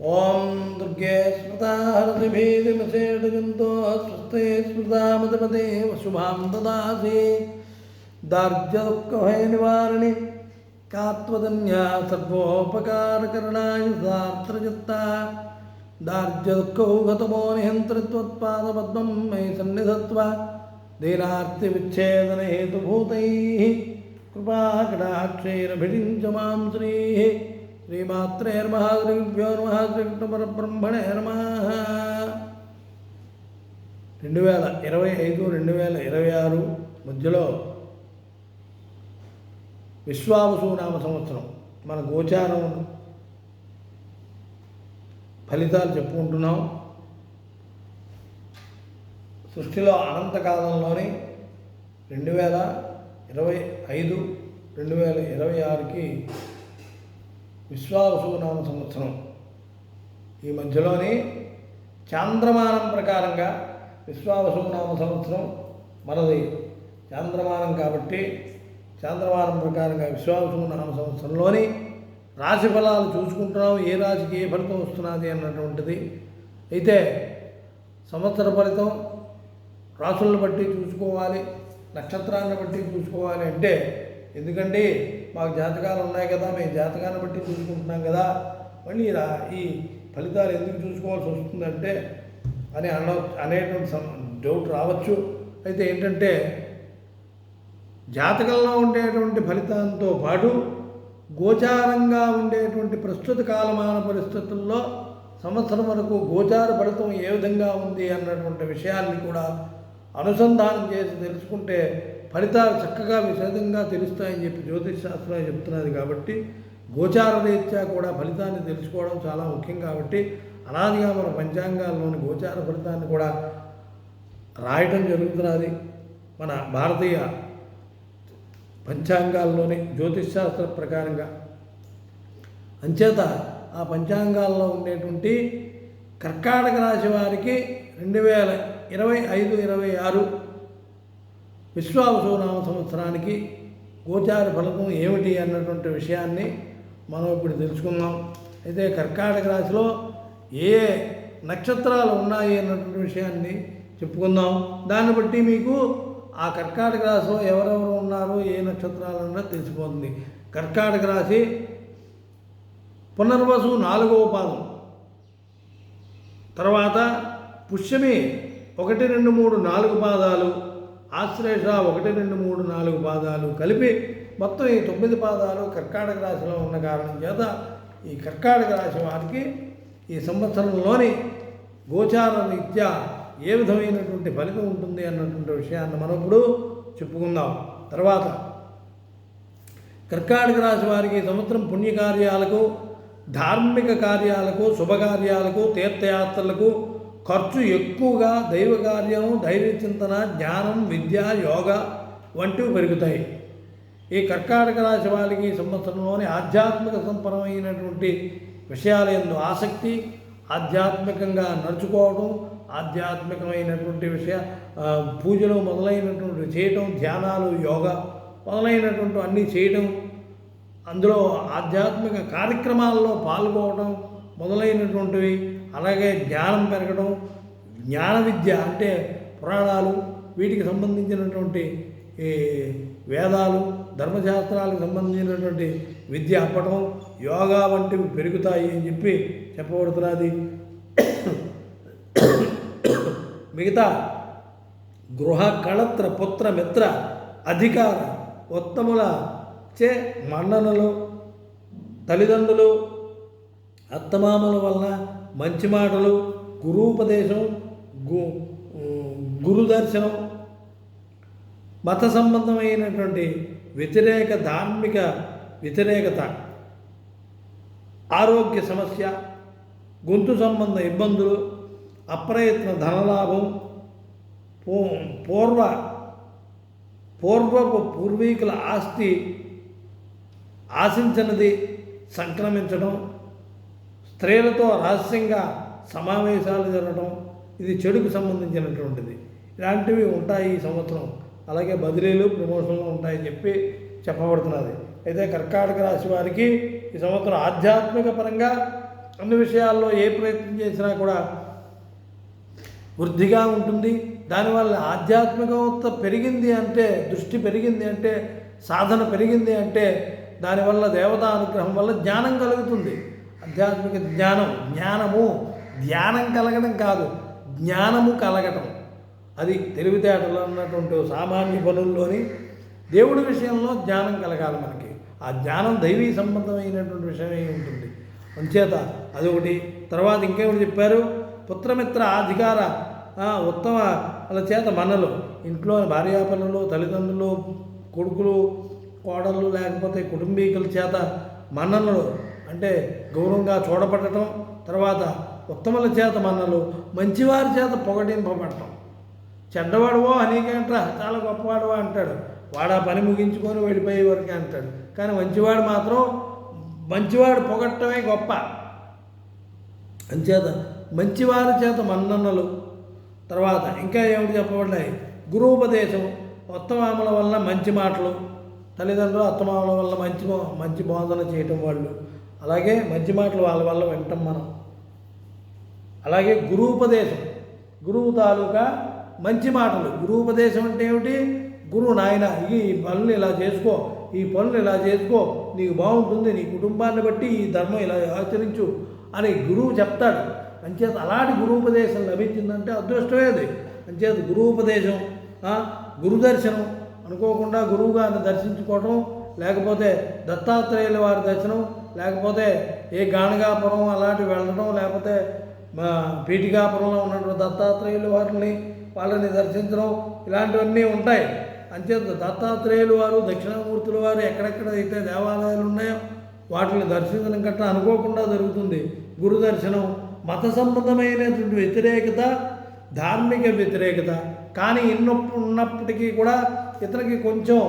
ഓം ദുർഗേ സ്മൃതാഹൃതിഭേദിമസേടുകന്തോ സ്വസ്തേ സ്മൃതാമതപതേ ശുഭാം ദദാസേ. ദാർജ്യദുഃഖഭയ കാത്വതന്യാ സർവോപകാരകരണായ സാർത്രചിത്ത ദാർജ്യദുഃഖവും ഗതമോ മൈ സന്നിധത്വ. ദീനാർത്തിവിച്ഛേദനഹേതുഭൂതൈ കൃപാകടാക്ഷൈരഭിടിഞ്ച മാം ശ്രീ. శ్రీమాత్రే నమః శ్రీభ్యో నమః శ్రీకృష్ణపరబ్రహ్మణే నమః. రెండు వేల ఇరవై ఐదు రెండు వేల ఇరవై ఆరు మధ్యలో విశ్వావసునామ సంవత్సరం. మన గోచారం ఫలితాలు చెప్పుకుంటున్నాం. సృష్టిలో అనంతకాలంలోని రెండు వేల ఇరవై ఐదు రెండు వేల ఇరవై ఆరుకి విశ్వావసునామ సంవత్సరం. ఈ మధ్యలోని చాంద్రమానం ప్రకారంగా విశ్వావసునామ సంవత్సరం మనది. చాంద్రమానం కాబట్టి చాంద్రమానం ప్రకారంగా విశ్వావసునామ సంవత్సరంలోని రాశి ఫలాలు చూసుకుంటున్నాం ఏ రాశికి ఏ ఫలితం వస్తున్నది అన్నటువంటిది. అయితే సంవత్సర ఫలితం రాసులను బట్టి చూసుకోవాలి నక్షత్రాన్ని బట్టి చూసుకోవాలి అంటే ఎందుకంటే మాకు జాతకాలు ఉన్నాయి కదా మేము జాతకాన్ని బట్టి చూసుకుంటున్నాం కదా మళ్ళీ ఈ ఫలితాలు ఎందుకు చూసుకోవాల్సి వస్తుందంటే అని అన అనేటువంటి డౌట్ రావచ్చు. అయితే ఏంటంటే జాతకంలో ఉండేటువంటి ఫలితంతో పాటు గోచారంగా ఉండేటువంటి ప్రస్తుత కాలమాన పరిస్థితుల్లో సంవత్సరం వరకు గోచార ఫలితం ఏ విధంగా ఉంది అన్నటువంటి విషయాన్ని కూడా అనుసంధానం చేసి తెలుసుకుంటే ఫలితాలు చక్కగా విశదంగా తెలుస్తాయని చెప్పి జ్యోతిష్ శాస్త్రం చెప్తున్నది కాబట్టి గోచార రీత్యా కూడా ఫలితాన్ని తెలుసుకోవడం చాలా ముఖ్యం కాబట్టి అనాదిగా మన పంచాంగాల్లోని గోచార ఫలితాన్ని కూడా రాయటం జరుగుతున్నది. మన భారతీయ పంచాంగాల్లోని జ్యోతిష్ శాస్త్ర ప్రకారంగా. అంచేత ఆ పంచాంగాల్లో ఉండేటువంటి కర్కాటక రాశి వారికి రెండు వేల ఇరవై ఐదు ఇరవై ఆరు విశ్వావసునామ సంవత్సరానికి గోచార ఫలితం ఏమిటి అన్నటువంటి విషయాన్ని మనం ఇప్పుడు తెలుసుకుందాం. అయితే కర్కాటక రాశిలో ఏ నక్షత్రాలు ఉన్నాయి అన్నటువంటి విషయాన్ని చెప్పుకుందాం. దాన్ని బట్టి మీకు ఆ కర్కాటక రాశిలో ఎవరెవరు ఉన్నారు ఏ నక్షత్రాలు అన్నది తెలిసిపోతుంది. కర్కాటక రాశి పునర్వసు నాలుగవ పాదం. తర్వాత పుష్యమి ఒకటి రెండు మూడు నాలుగు పాదాలు. ఆశ్లేష ఒకటి రెండు మూడు నాలుగు పాదాలు కలిపి మొత్తం ఈ తొమ్మిది పాదాలు కర్కాటక రాశిలో ఉన్న కారణం చేత ఈ కర్కాటక రాశి వారికి ఈ సంవత్సరంలోని గోచార రీత్యా ఏ విధమైనటువంటి ఫలితం ఉంటుంది అన్నటువంటి విషయాన్ని మనం ఇప్పుడు చెప్పుకుందాం. తర్వాత కర్కాటక రాశి వారికి సంవత్సరం పుణ్యకార్యాలకు ధార్మిక కార్యాలకు శుభకార్యాలకు తీర్థయాత్రలకు ఖర్చు ఎక్కువగా దైవ కార్యం ధైర్య చింతన జ్ఞానం విద్య యోగ వంటివి పెరుగుతాయి. ఈ కర్కాటక రాశి వారికి సంవత్సరంలోని ఆధ్యాత్మిక సంపన్నమైనటువంటి విషయాల ఎందు ఆసక్తి ఆధ్యాత్మికంగా నడుచుకోవడం ఆధ్యాత్మికమైనటువంటి విషయ పూజలు మొదలైనటువంటి చేయటం ధ్యానాలు యోగా మొదలైనటువంటి అన్నీ చేయటం అందులో ఆధ్యాత్మిక కార్యక్రమాల్లో పాల్గొనడం మొదలైనటువంటివి అలాగే జ్ఞానం పెరగడం జ్ఞాన విద్య అంటే పురాణాలు వీటికి సంబంధించినటువంటి ఈ వేదాలు ధర్మశాస్త్రాలకు సంబంధించినటువంటి విద్య అప్పటం యోగా వంటివి పెరుగుతాయి అని చెప్పి చెప్పబడుతున్నది. మిగతా గృహ కళత్ర పుత్ర మిత్ర అధికార ఉత్తముల చే మన్ననలు తల్లిదండ్రులు అత్తమామల వలన మంచి మాటలు గురూపదేశం గు గురుదర్శనం మత సంబంధమైనటువంటి వ్యతిరేక ధార్మిక వ్యతిరేకత ఆరోగ్య సమస్య గొంతు సంబంధ ఇబ్బందులు అప్రయత్న ధనలాభం పూ పూర్వ పూర్వపు పూర్వీకుల ఆస్తి ఆశించినది సంక్రమించడం స్త్రీలతో రహస్యంగా సమావేశాలు జరగడం ఇది చెడుకు సంబంధించినటువంటిది. ఇలాంటివి ఉంటాయి ఈ సంవత్సరం. అలాగే బదిలీలు ప్రమోషన్లు ఉంటాయని చెప్పి చెప్పబడుతున్నది. అయితే కర్కాటక రాశి వారికి ఈ సంవత్సరం ఆధ్యాత్మిక పరంగా అన్ని విషయాల్లో ఏ ప్రయత్నం చేసినా కూడా వృద్ధిగా ఉంటుంది. దానివల్ల ఆధ్యాత్మికత పెరిగింది అంటే దృష్టి పెరిగింది అంటే సాధన పెరిగింది అంటే దానివల్ల దేవతా అనుగ్రహం వల్ల జ్ఞానం కలుగుతుంది. ఆధ్యాత్మిక జ్ఞానం జ్ఞానము ధ్యానం కలగడం కాదు జ్ఞానము కలగటం. అది తెలివితేటలు అన్నటువంటి సామాన్య పనుల్లోని దేవుడి విషయంలో జ్ఞానం కలగాలి మనకి. ఆ జ్ఞానం దైవీ సంబంధమైనటువంటి విషయమై ఉంటుంది. అంచేత అదొకటి తర్వాత ఇంకేమిటి చెప్పారు? పుత్రమిత్ర అధికార ఉత్తమ చేత మనలు. ఇంట్లో భార్యాపనులు తల్లిదండ్రులు కొడుకులు కోడళ్ళు లేకపోతే కుటుంబీకుల చేత మన్నలు అంటే గౌరవంగా చూడబడటం తర్వాత ఉత్తముల చేత మన్నలు మంచివారి చేత పొగటింపబడటం చెడ్డవాడువో అనేకంట్రా చాలా గొప్పవాడువా అంటాడు. వాడు ఆ పని ముగించుకొని వెళ్ళిపోయే వరకే అంటాడు. కానీ మంచివాడు మాత్రం మంచివాడు పొగట్టమే గొప్ప. అంచేత మంచివారి చేత మన్ననలు. తర్వాత ఇంకా ఏమిటి చెప్పబడ్డాయి గురూపదేశం ఉత్తమామల వల్ల మంచి మాటలు తల్లిదండ్రులు అత్తమామల వల్ల మంచి మంచి బోధన చేయటం వాళ్ళు. అలాగే మంచి మాటలు వాళ్ళ వల్ల వింటాం మనం. అలాగే గురువుపదేశం. గురువు తాలూకా మంచి మాటలు. గురువుపదేశం అంటే ఏమిటి? గురువు నాయన ఈ పనులు ఇలా చేసుకో ఈ పనులు ఇలా చేసుకో నీకు బాగుంటుంది నీ కుటుంబాన్ని బట్టి ఈ ధర్మం ఇలా ఆచరించు అని గురువు చెప్తాడు. అంచేత అలాంటి గురూపదేశం లభించిందంటే అదృష్టమే అది. అంచేత గురూపదేశం గురుదర్శనం అనుకోకుండా గురువుగారిని దర్శించుకోవటం లేకపోతే దత్తాత్రేయుల వారి దర్శనం లేకపోతే ఏ గాణగాపురం అలాంటివి వెళ్ళడం లేకపోతే మా పీఠికాపురంలో ఉన్నటువంటి దత్తాత్రేయులు వారిని వాళ్ళని దర్శించడం ఇలాంటివన్నీ ఉంటాయి. అంచేత దత్తాత్రేయులు వారు దక్షిణామూర్తుల వారు ఎక్కడెక్కడ అయితే దేవాలయాలు ఉన్నాయో వాటిని దర్శించడం గట్రా అనుకోకుండా జరుగుతుంది. గురు దర్శనం మత సంబంధమైనటువంటి వ్యతిరేకత ధార్మిక వ్యతిరేకత. కానీ ఇన్నప్పుడు ఉన్నప్పటికీ కూడా ఇతనికి కొంచెం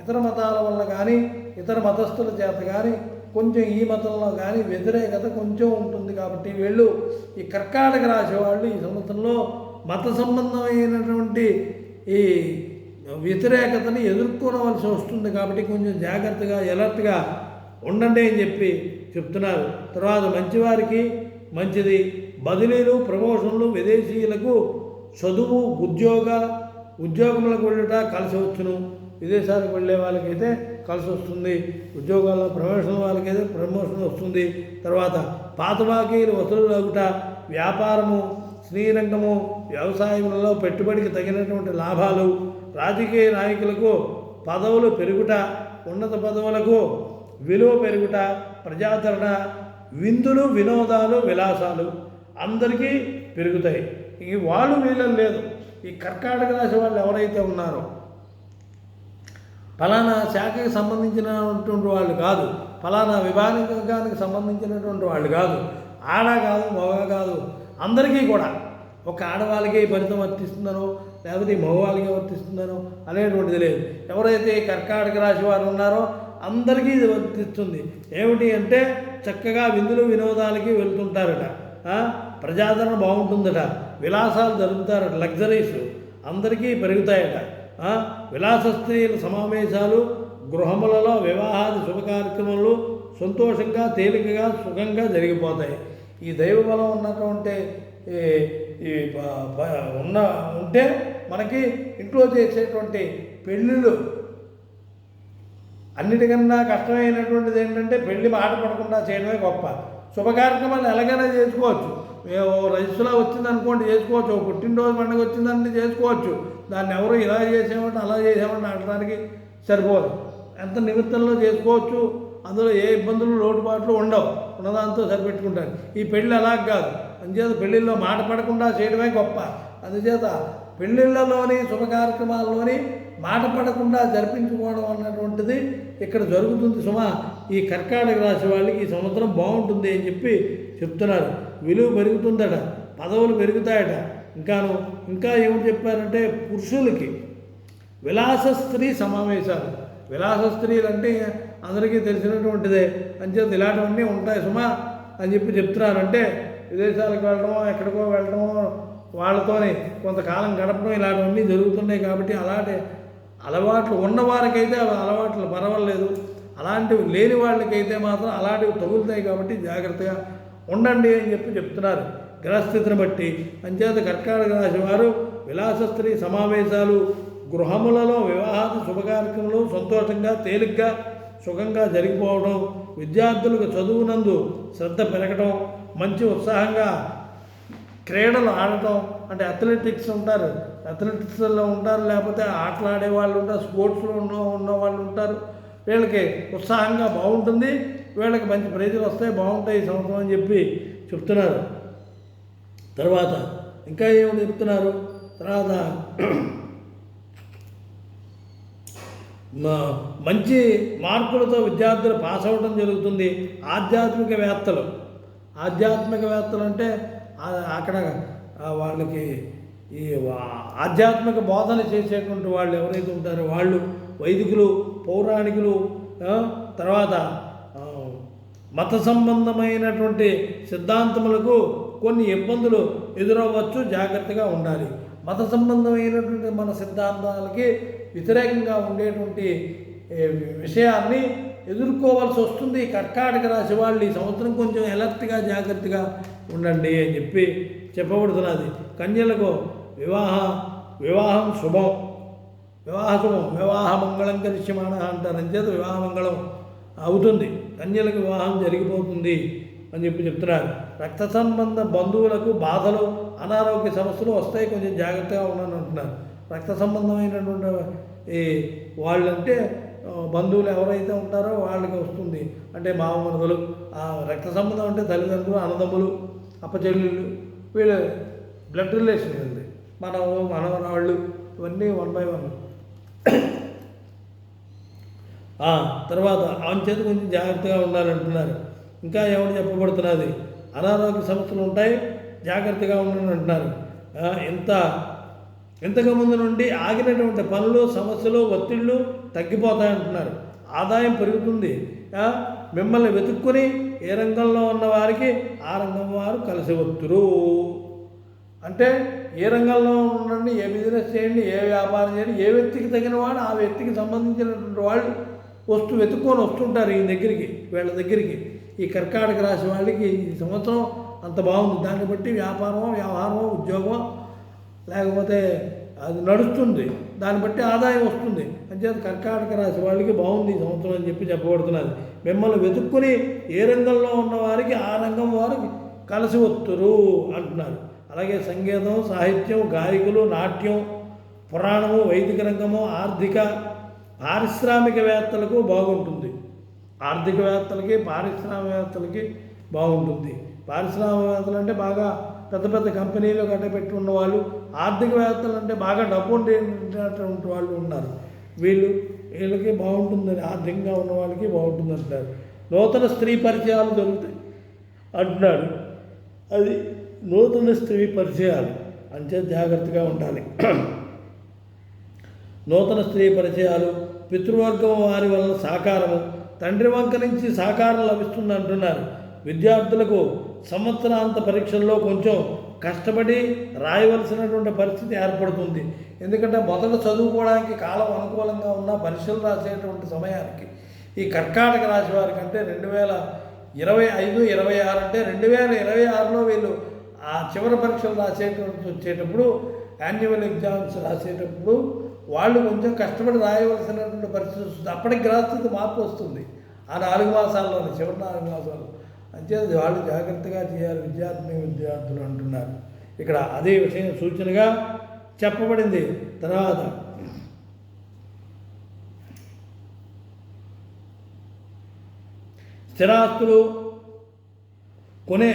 ఇతర మతాల వల్ల కానీ ఇతర మతస్థుల చేత కానీ కొంచెం ఈ మతంలో కానీ వ్యతిరేకత కొంచెం ఉంటుంది కాబట్టి వీళ్ళు ఈ కర్కాటక రాశి వాళ్ళు ఈ సంవత్సరంలో మత సంబంధమైనటువంటి ఈ వ్యతిరేకతని ఎదుర్కోవలసి వస్తుంది కాబట్టి కొంచెం జాగ్రత్తగా ఎలర్ట్గా ఉండండి అని చెప్పి చెప్తున్నారు. తర్వాత మంచివారికి మంచిది. బదిలీలు ప్రమోషన్లు విదేశీయులకు చదువు ఉద్యోగ ఉద్యోగములకు వెళ్ళుట కలిసి వచ్చును. విదేశాలకు వెళ్ళే వాళ్ళకైతే కలిసి వస్తుంది ఉద్యోగాల్లో ప్రమోషన్ వాళ్ళకైతే ప్రమోషన్ వస్తుంది. తర్వాత పాత బాకీలు వసూలు అగుట వ్యాపారము శ్రీరంగము వ్యవసాయములలో పెట్టుబడికి తగినటువంటి లాభాలు రాజకీయ నాయకులకు పదవులు పెరుగుట ఉన్నత పదవులకు విలువ పెరుగుట ప్రజాదరణ విందులు వినోదాలు విలాసాలు అందరికీ పెరుగుతాయి. ఈ వాళ్ళు వీళ్ళని లేదు. ఈ కర్కాటక రాశి వాళ్ళు ఎవరైతే ఉన్నారో ఫలానా శాఖకి సంబంధించినటువంటి వాళ్ళు కాదు. ఫలానా విభాగానికి సంబంధించినటువంటి వాళ్ళు కాదు. ఆడ కాదు మగ కాదు. అందరికీ కూడా ఒక ఆడవాళ్ళకి ఫలితం వర్తిస్తుందనో లేకపోతే మగవాళ్ళకి వర్తిస్తుందనో అనేటువంటిది లేదు. ఎవరైతే కర్కాటక రాశి వారు ఉన్నారో అందరికీ ఇది వర్తిస్తుంది. ఏమిటి అంటే చక్కగా విందులు వినోదాలకి వెళ్తుంటారట. ప్రజాదరణ బాగుంటుందట. విలాసాలు జరుపుతారట. లగ్జరీస్ అందరికీ పెరుగుతాయట. విలాస స్త్రీల సమావేశాలు గృహములలో వివాహాది శుభ కార్యక్రమాలు సంతోషంగా తేలికగా సుఖంగా జరిగిపోతాయి. ఈ దైవ బలం ఉన్నటువంటి ఈ ఈ ఉన్న ఉంటే మనకి ఇంట్లో చేసేటువంటి పెళ్ళిళ్ళు అన్నిటికన్నా కష్టమైనటువంటిది ఏంటంటే పెళ్ళి మాట పడకుండా చేయడమే గొప్ప. శుభ కార్యక్రమాలు ఎలాగైనా చేసుకోవచ్చు. మేము రైతులా వచ్చింది అనుకోండి చేసుకోవచ్చు పుట్టినరోజు పండుగ వచ్చిందంటే చేసుకోవచ్చు. దాన్ని ఎవరు ఇలా చేసామంటే అలా చేసామంటే అనడానికి సరిపోదు. ఎంత నిమిత్తంలో చేసుకోవచ్చు? అందులో ఏ ఇబ్బందులు లోటుపాట్లు ఉండవు. ఉన్నదాంతో సరిపెట్టుకుంటారు. ఈ పెళ్ళి అలా కాదు. అందుచేత పెళ్ళిళ్ళలో మాట పడకుండా చేయడమే గొప్ప. అందుచేత పెళ్ళిళ్ళలోని శుభ కార్యక్రమాల్లోని మాట పడకుండా జరిపించుకోవడం అన్నటువంటిది ఇక్కడ జరుగుతుంది. సుమా ఈ కర్కాటక రాశి వాళ్ళకి ఈ సంవత్సరం బాగుంటుంది అని చెప్పి చెప్తున్నారు. విలువ పెరుగుతుందట పదవులు పెరుగుతాయట. ఇంకాను ఇంకా ఏమిటి చెప్పారంటే పురుషులకి విలాస స్త్రీ సమావేశాలు. విలాస స్త్రీలు అంటే అందరికీ తెలిసినటువంటిదే. అంచేత ఇలాంటివన్నీ ఉంటాయి సుమా అని చెప్పి చెప్తున్నారంటే విదేశాలకు వెళ్ళడమో ఎక్కడికో వెళ్ళడమో వాళ్ళతోనే కొంతకాలం గడపడం ఇలాంటివన్నీ జరుగుతున్నాయి కాబట్టి అలాంటి అలవాట్లు ఉన్నవారికైతే అవి అలవాట్లు పర్వాలేదు అలాంటివి లేని వాళ్ళకైతే మాత్రం అలాంటివి తగులుతాయి కాబట్టి జాగ్రత్తగా ఉండండి అని చెప్పి చెప్తున్నారు. గ్రహస్థితిని బట్టి. అంచేత కర్కాటక రాశి వారు విలాస స్త్రీ సమావేశాలు గృహములలో వివాహాది శుభకార్యక్రమాలు సంతోషంగా తేలిగ్గా సుఖంగా జరిగిపోవడం విద్యార్థులకు చదువునందు శ్రద్ధ పెరగడం మంచి ఉత్సాహంగా క్రీడలు ఆడటం అంటే అథ్లెటిక్స్ ఉంటారు. అథ్లెటిక్స్లో ఉంటారు లేకపోతే ఆటలాడే వాళ్ళు ఉంటారు స్పోర్ట్స్లో ఉన్న ఉన్న వాళ్ళు ఉంటారు. వీళ్ళకి ఉత్సాహంగా బాగుంటుంది వీళ్ళకి మంచి ప్రైజులు వస్తాయి బాగుంటాయి ఈ సంవత్సరం అని చెప్పి చెప్తున్నారు. తర్వాత ఇంకా ఏమి చెప్తున్నారు? తర్వాత మంచి మార్కులతో విద్యార్థులు పాస్ అవ్వడం జరుగుతుంది. ఆధ్యాత్మికవేత్తలు. ఆధ్యాత్మికవేత్తలు అంటే అక్కడ వాళ్ళకి ఈ ఆధ్యాత్మిక బోధన చేసేటువంటి వాళ్ళు ఎవరైతే ఉంటారో వాళ్ళు వైదికులు పౌరాణికులు తర్వాత మత సంబంధమైనటువంటి సిద్ధాంతములకు కొన్ని ఇబ్బందులు ఎదురవ్వచ్చు జాగ్రత్తగా ఉండాలి. మత సంబంధమైనటువంటి మన సిద్ధాంతాలకి వ్యతిరేకంగా ఉండేటువంటి విషయాన్ని ఎదుర్కోవాల్సి వస్తుంది. కర్కాటక రాశి వాళ్ళు ఈ సంవత్సరం కొంచెం ఎలర్ట్గా జాగ్రత్తగా ఉండండి అని చెప్పి చెప్పబడుతున్నది. కన్యలకు వివాహ వివాహం శుభం. వివాహ శుభం వివాహ మంగళం కలిసిమాన అంటారు. అంచేత వివాహ మంగళం అవుతుంది. కన్యలకు వివాహం జరిగిపోతుంది అని చెప్పి చెప్తున్నారు. రక్త సంబంధ బంధువులకు బాధలు అనారోగ్య సమస్యలు వస్తాయి. కొంచెం జాగ్రత్తగా ఉన్నాను అంటున్నారు. రక్త సంబంధమైనటువంటి ఈ వాళ్ళంటే బంధువులు ఎవరైతే ఉంటారో వాళ్ళకి వస్తుంది. అంటే మామమరుదులు ఆ రక్త సంబంధం అంటే తల్లిదండ్రులు అన్నదమ్ములు అప్పచెల్లెళ్ళు వీళ్ళు బ్లడ్ రిలేషన్ ఉంది మన మనవరాళ్ళు ఇవన్నీ వన్ బై వన్ తర్వాత ఆమె చేత కొంచెం జాగ్రత్తగా ఉండాలంటున్నారు. ఇంకా ఏమని చెప్పబడుతున్నది? అనారోగ్య సమస్యలు ఉంటాయి జాగ్రత్తగా ఉండండి అంటున్నారు. ఇంత ఇంతకు ముందు నుండి ఆగినటువంటి పనులు సమస్యలు ఒత్తిళ్ళు తగ్గిపోతాయంటున్నారు ఆదాయం పెరుగుతుంది. మిమ్మల్ని వెతుక్కుని ఏ రంగంలో ఉన్న వారికి ఆ రంగం వారు కలిసి వస్తురు అంటే ఏ రంగంలో ఉండండి ఏ బిజినెస్ చేయండి ఏ వ్యాపారం చేయండి ఏ వ్యక్తికి తగిన వాడు ఆ వ్యక్తికి సంబంధించినటువంటి వాళ్ళు వస్తూ వెతుక్కొని వస్తుంటారు ఈ దగ్గరికి వీళ్ళ దగ్గరికి. ఈ కర్కాటక రాశి వాళ్ళకి ఈ సంవత్సరం అంత బాగుంది. దాన్ని బట్టి వ్యాపారమో వ్యవహారమో ఉద్యోగమో లేకపోతే అది నడుస్తుంది. దాన్ని బట్టి ఆదాయం వస్తుంది. అంచేత కర్కాటక రాశి వాళ్ళకి బాగుంది ఈ సంవత్సరం అని చెప్పి చెప్పబడుతున్నది. మిమ్మల్ని వెతుక్కుని ఏ రంగంలో ఉన్న వారికి ఆ రంగం వారికి కలిసి వస్తురు అంటున్నారు. అలాగే సంగీతం సాహిత్యం గాయకులు నాట్యం పురాణము వైదిక రంగము ఆర్థిక పారిశ్రామికవేత్తలకు బాగుంటుంది. ఆర్థికవేత్తలకి పారిశ్రామికవేత్తలకి బాగుంటుంది. పారిశ్రామికవేత్తలు అంటే బాగా పెద్ద పెద్ద కంపెనీలు కట్టబెట్టి ఉన్నవాళ్ళు ఆర్థికవేత్తలు అంటే బాగా డబ్బు ఉండేటటువంటి వాళ్ళు ఉన్నారు. వీళ్ళు వీళ్ళకి బాగుంటుందని ఆర్థికంగా ఉన్న వాళ్ళకి బాగుంటుంది అంటారు నూతన స్త్రీ పరిచయాలు జరుగుతాయి అంటున్నాడు. అది నూతన స్త్రీ పరిచయాలు. అంటే జాగ్రత్తగా ఉండాలి. నూతన స్త్రీ పరిచయాలు పితృవర్గం వారి వలన సహకారము తండ్రి వంక నుంచి సహకారం లభిస్తుంది అంటున్నారు. విద్యార్థులకు సంవత్సరాంత పరీక్షల్లో కొంచెం కష్టపడి రాయవలసినటువంటి పరిస్థితి ఏర్పడుతుంది. ఎందుకంటే మొదట చదువుకోవడానికి కాలం అనుకూలంగా ఉన్న పరీక్షలు రాసేటువంటి సమయానికి ఈ కర్కాటక రాశి వారికంటే రెండు వేల ఇరవై ఐదు ఇరవై ఆరు అంటే రెండు వేల ఇరవై ఆరులో వీళ్ళు ఆ చివరి పరీక్షలు రాసేటువంటి వచ్చేటప్పుడు యాన్యువల్ ఎగ్జామ్స్ రాసేటప్పుడు వాళ్ళు కొంచెం కష్టపడి రాయవలసినటువంటి పరిస్థితి వస్తుంది. అప్పటికి గ్రహస్థితి మార్పు వస్తుంది. ఆ నాలుగు మాసాల్లోనే చివరి నాలుగు మాసాలు అంతే వాళ్ళు జాగ్రత్తగా చేయాలి. విద్యార్థిని విద్యార్థులు అంటున్నారు. ఇక్కడ అదే విషయం సూచనగా చెప్పబడింది. తర్వాత స్థిరాస్తులు కొనే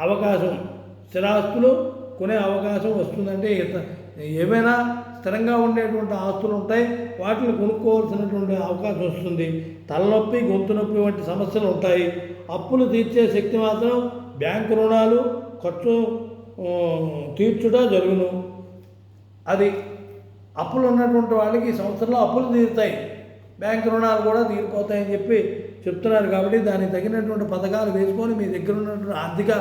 అవకాశం స్థిరాస్తులు కొనే అవకాశం వస్తుందంటే ఏమైనా స్థిరంగా ఉండేటువంటి ఆస్తులు ఉంటాయి వాటిని కొనుక్కోవాల్సినటువంటి అవకాశం వస్తుంది. తలనొప్పి గొంతు నొప్పి వంటి సమస్యలు ఉంటాయి. అప్పులు తీర్చే శక్తి మాత్రం బ్యాంకు రుణాలు ఖర్చు తీర్చుట జరుగును. అది అప్పులు ఉన్నటువంటి వాళ్ళకి ఈ సంవత్సరంలో అప్పులు తీరుతాయి. బ్యాంక్ రుణాలు కూడా తీరిపోతాయని చెప్పి చెప్తున్నారు కాబట్టి దానికి తగినటువంటి పథకాలు వేసుకొని మీ దగ్గర ఉన్నటువంటి ఆర్థిక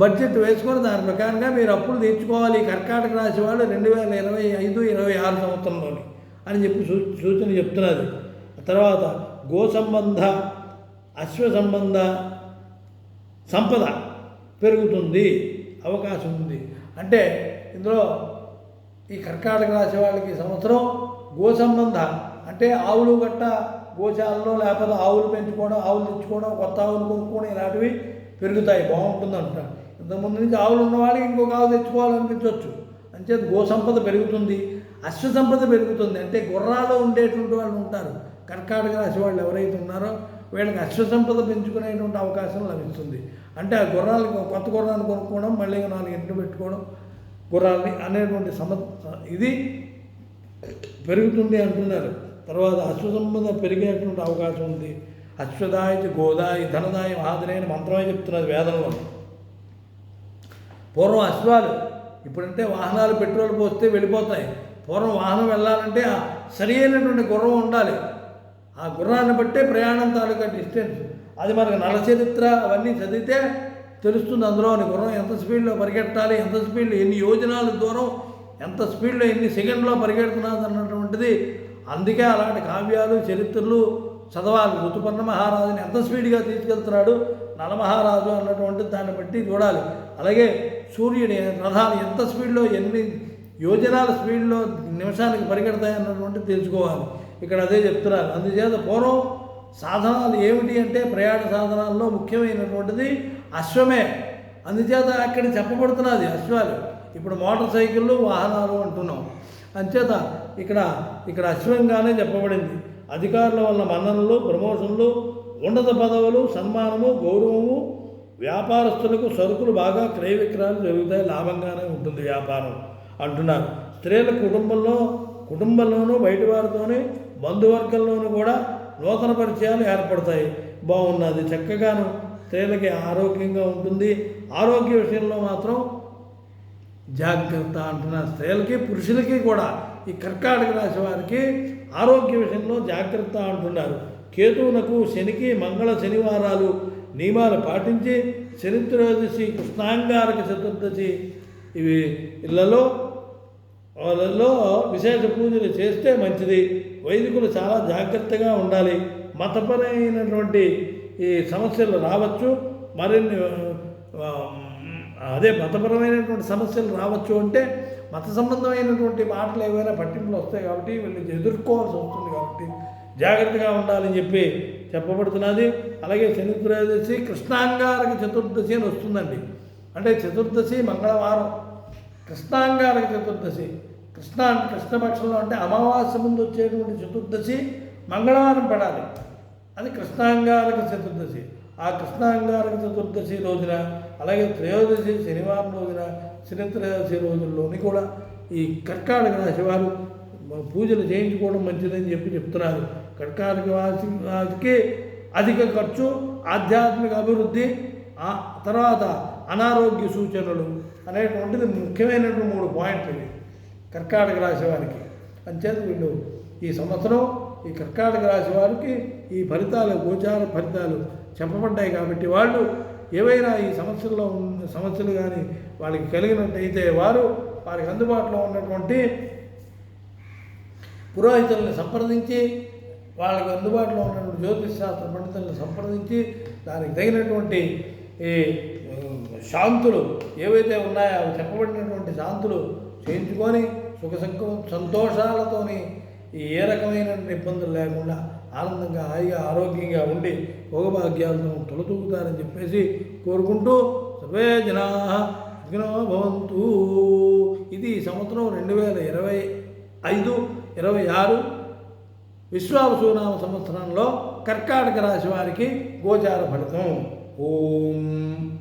బడ్జెట్ వేసుకొని దాని ప్రకారంగా మీరు అప్పులు తీర్చుకోవాలి. కర్కాటక రాశి వాళ్ళు రెండు వేల ఇరవై ఐదు ఇరవై ఆరు సంవత్సరంలోని అని చెప్పి సూ సూచన చెప్తున్నది తర్వాత గో సంబంధ అశ్వ సంబంధ సంపద పెరుగుతుంది అవకాశం ఉంది. అంటే ఇందులో ఈ కర్కాటక రాశి వాళ్ళకి సంవత్సరం గో సంబంధ అంటే ఆవులు గట్ట గోశాలలో లేకపోతే ఆవులు పెంచుకోవడం ఆవులు తెచ్చుకోవడం కొత్త ఆవులు కొనుక్కోవడం ఇలాంటివి పెరుగుతాయి. బాగుంటుంది అంటారు. ఇంతకుముందు నుంచి ఆవులు ఉన్నవాళ్ళకి ఇంకొక ఆవు తెచ్చుకోవాలనిపించవచ్చు అంచేత గో సంపద పెరుగుతుంది అశ్వ సంపద పెరుగుతుంది. అంటే గుర్రాలు ఉండేటువంటి వాళ్ళు ఉంటారు. కర్కాటక రాశి వాళ్ళు ఎవరైతే ఉన్నారో వీళ్ళకి అశ్వ సంపద పెంచుకునేటువంటి అవకాశం లభిస్తుంది. అంటే ఆ గుర్రాలకు కొత్త గుర్రాన్ని కొనుక్కోవడం మళ్ళీ నాలుగు ఇంటి పెట్టుకోవడం గుర్రాలని అనేటువంటి సమ ఇది పెరుగుతుంది అంటున్నారు. తర్వాత అశ్వ సంపద పెరిగేటువంటి అవకాశం ఉంది. అశ్వదాయ గోదాయి ధనదాయం మహాదనైన మంత్రమే చెప్తున్నది వేదంలో. పూర్వం అశ్వాలు ఇప్పుడంటే వాహనాలు పెట్రోల్ పోస్తే వెళ్ళిపోతాయి. పూర్వం వాహనం వెళ్ళాలంటే సరి అయినటువంటి గుర్రం ఉండాలి. ఆ గుర్రాన్ని బట్టే ప్రయాణం తాలూకా డిస్టెన్స్. అది మనకు నలచరిత్ర అవన్నీ చదివితే తెలుస్తుంది అందులోని గుర్రం ఎంత స్పీడ్లో పరిగెట్టాలి ఎంత స్పీడ్లో ఎన్ని యోజనాల దూరం ఎంత స్పీడ్లో ఎన్ని సెకండ్లో పరిగెడుతున్నది అన్నటువంటిది అందుకే అలాంటి కావ్యాలు చరిత్రలు చదవాలి. ఋతుపర్ణ మహారాజుని ఎంత స్పీడ్గా తీసుకెళ్తున్నాడు నలమహారాజు అన్నటువంటి దాన్ని బట్టి చూడాలి. అలాగే సూర్యుని రథాలు ఎంత స్పీడ్లో ఎన్ని యోజనాల స్పీడ్లో నిమిషానికి పరిగెడతాయి అన్నటువంటి తెలుసుకోవాలి. ఇక్కడ అదే చెప్తున్నారు. అందుచేత పూర్వం సాధనాలు ఏమిటి అంటే ప్రయాణ సాధనాల్లో ముఖ్యమైనటువంటిది అశ్వమే. అందుచేత అక్కడ చెప్పబడుతున్నది అశ్వాలు. ఇప్పుడు మోటార్ సైకిళ్ళు వాహనాలు అంటున్నాం. అంచేత ఇక్కడ ఇక్కడ అశ్వంగానే చెప్పబడింది. అధికారుల వల్ల మన్ననలు ప్రమోషన్లు ఉన్నత పదవులు సన్మానము గౌరవము వ్యాపారస్తులకు సరుకులు బాగా క్రయ విక్రయాలు జరుగుతాయి లాభంగానే ఉంటుంది వ్యాపారం అంటున్నారు. స్త్రీల కుటుంబంలో కుటుంబంలోనూ బయటి వారితోనే బంధువర్గంలోనూ కూడా నూతన పరిచయాలు ఏర్పడతాయి. బాగున్నది. చక్కగాను స్త్రీలకి ఆరోగ్యంగా ఉంటుంది. ఆరోగ్య విషయంలో మాత్రం జాగ్రత్త అంటున్నారు. స్త్రీలకి పురుషులకి కూడా ఈ కర్కాటక రాశి వారికి ఆరోగ్య విషయంలో జాగ్రత్త అంటున్నారు. కేతువునకు శనికి మంగళ శనివారాలు నియమాలు పాటించి చరిత్రదశి కృష్ణాంగారక చతుర్దశి ఇవి ఇళ్ళలో వాళ్ళల్లో విశేష పూజలు చేస్తే మంచిది. వైదికులు చాలా జాగ్రత్తగా ఉండాలి. మతపరమైనటువంటి ఈ సమస్యలు రావచ్చు. మరిన్ని అదే మతపరమైనటువంటి సమస్యలు రావచ్చు అంటే మత సంబంధమైనటువంటి మాటలు ఏవైనా పట్టింపులు వస్తాయి కాబట్టి వీళ్ళు ఎదుర్కోవాల్సి వస్తుంది కాబట్టి జాగ్రత్తగా ఉండాలని చెప్పి చెప్పబడుతున్నది. అలాగే శని త్రయోదశి కృష్ణాంగారక చతుర్దశి అని వస్తుందండి. అంటే చతుర్దశి మంగళవారం కృష్ణాంగారక చతుర్దశి. కృష్ణ కృష్ణపక్షంలో అంటే అమావాస్య ముందు వచ్చేటువంటి చతుర్దశి మంగళవారం పడాలి. అది కృష్ణాంగారక చతుర్దశి. ఆ కృష్ణాంగారక చతుర్దశి రోజున అలాగే త్రయోదశి శనివారం రోజున శని త్రయోదశి రోజుల్లోని కూడా ఈ కర్కాటక రాశి వారు పూజలు చేయించుకోవడం మంచిదని చెప్పి చెప్తున్నారు. కర్కాటక రాశి వారికి అధిక ఖర్చు ఆధ్యాత్మిక అభివృద్ధి ఆ తర్వాత అనారోగ్య సూచనలు అనేటువంటిది ముఖ్యమైనటువంటి మూడు పాయింట్లు ఇవి. కర్కాటక రాశి వారికి. అంచేత వీళ్ళు ఈ సంవత్సరం ఈ కర్కాటక రాశి వారికి ఈ ఫలితాలు గోచార ఫలితాలు చెప్పబడ్డాయి కాబట్టి వాళ్ళు ఏవైనా ఈ సమస్యల్లో ఉన్న సమస్యలు కానీ వాళ్ళకి కలిగినట్టయితే వారు వారికి అందుబాటులో ఉన్నటువంటి పురోహితుల్ని సంప్రదించి వాళ్ళకి అందుబాటులో ఉన్నటువంటి జ్యోతిష్ శాస్త్ర పండితులను సంప్రదించి దానికి తగినటువంటి ఈ శాంతులు ఏవైతే ఉన్నాయో అవి చెప్పబడినటువంటి శాంతులు చేయించుకొని సుఖ సంతోషాలతోని ఈ ఏ రకమైనటువంటి ఇబ్బందులు లేకుండా ఆనందంగా హాయిగా ఆరోగ్యంగా ఉండి భోగభాగ్యాలతో తొలతూగుతారని చెప్పేసి కోరుకుంటూ సర్వే జనా సుఖినో భవంతు. ఇది సంవత్సరం రెండు వేల ఇరవై ఐదు ఇరవై ఆరు విశ్వావసునామ సంవత్సరంలో కర్కాటక రాశి వారికి గోచార ఫలితం. ఓం.